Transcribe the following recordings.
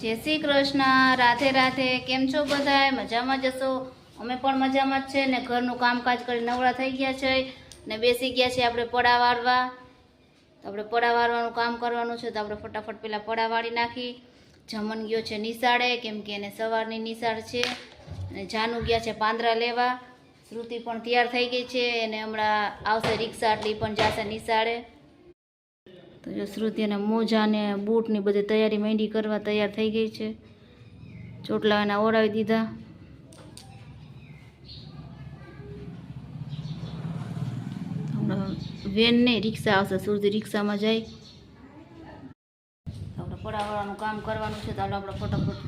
જય શ્રી કૃષ્ણ, રાધે રાધે, કેમ છો બધાય? મજામાં જશો અમે પણ મજામાં જ છે ને ઘરનું કામકાજ કરી નવરા થઈ ગયા છે ને બેસી ગયા છે આપણે પડા વાળવા. તો આપણે પડા વાળવાનું કામ કરવાનું છે તો આપણે ફટાફટ પહેલાં પડા વાળી નાખી. જમન ગયો છે નિશાળે કેમ કે એને સવારની નિશાળ છે. અને જાનુ ગયા છે પાંદરા લેવા. શ્રુતિ પણ તૈયાર થઈ ગઈ છે અને હમણાં આવશે રિક્ષા એટલે પણ જશે નિશાળે તો જો શ્રુતિ અને મોજા ને બૂટની બધી તૈયારી માંડી કરવા તૈયાર થઈ ગઈ છે. ચોટલા એના ઓળાવી દીધા વેન નહીં રિક્ષા આવશે શ્રુતિ રિક્ષામાં જાય. આપણે પડાવાળાનું કામ કરવાનું છે, તો આપણે ફટાફટ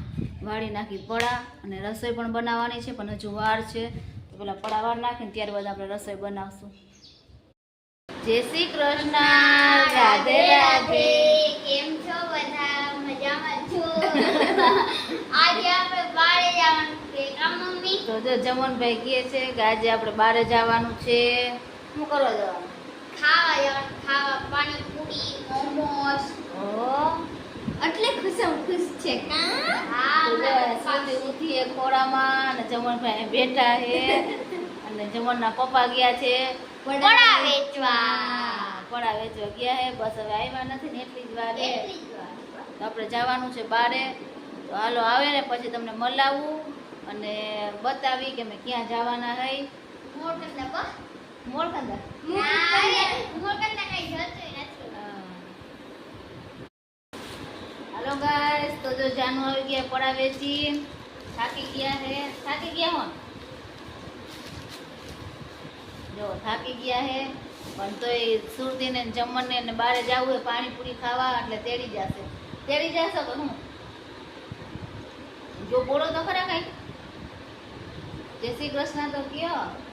વાળી નાખી પડા અને રસોઈ પણ બનાવવાની છે, પણ હજુ વાર છે. તો પેલા પડા નાખીને ત્યારબાદ આપણે રસોઈ બનાવશું. જય શ્રી કૃષ્ણ રાધે રાધે. કેમ છો બધા? મજામાં છો? આજે આપણે બહાર જવાનું છે કા મમ્મી? તો જો જમનભાઈ કહે છે કે આજે આપણે બહાર જવાનું છે. શું કરવા જવાનું? ખાવા જવાનું ખાવા પાણીપુરી મોમોસ. ઓ. એટલે ખુશમ ખુશ છે કા હા ઉઠીએ ખોળામાં અને જમનભાઈ બેઠા છે. અને જમનના પપ્પા ગયા છે. પડા વેચવા. પડા વેચવા ગયા હે બસ હવે આવ્યા નથી ને એટલી જ વાર. તો આપણે જવાનું છે બારે. તો હાલો આવે ને પછી તમને મલાવું અને બતાવી કે મેં ક્યાં જવાના હઈ મોર કરતા બસ મોળખંદર કઈ જતું હાલો ગાઈસ તો જો જાનુ આવી ગયા પડા વેચી. થાકી ગયા હે. થાકી ગયા હોન જો થાકી ગયા હે. પણ તોય સુરતીને જમણને ને બારે જવું હોય પાણીપુરી ખાવા એટલે તેડી જશે. તેડી જશે કે હું? જો બોલો તો ખરા કઈ. જય શ્રી કૃષ્ણ તો કયો.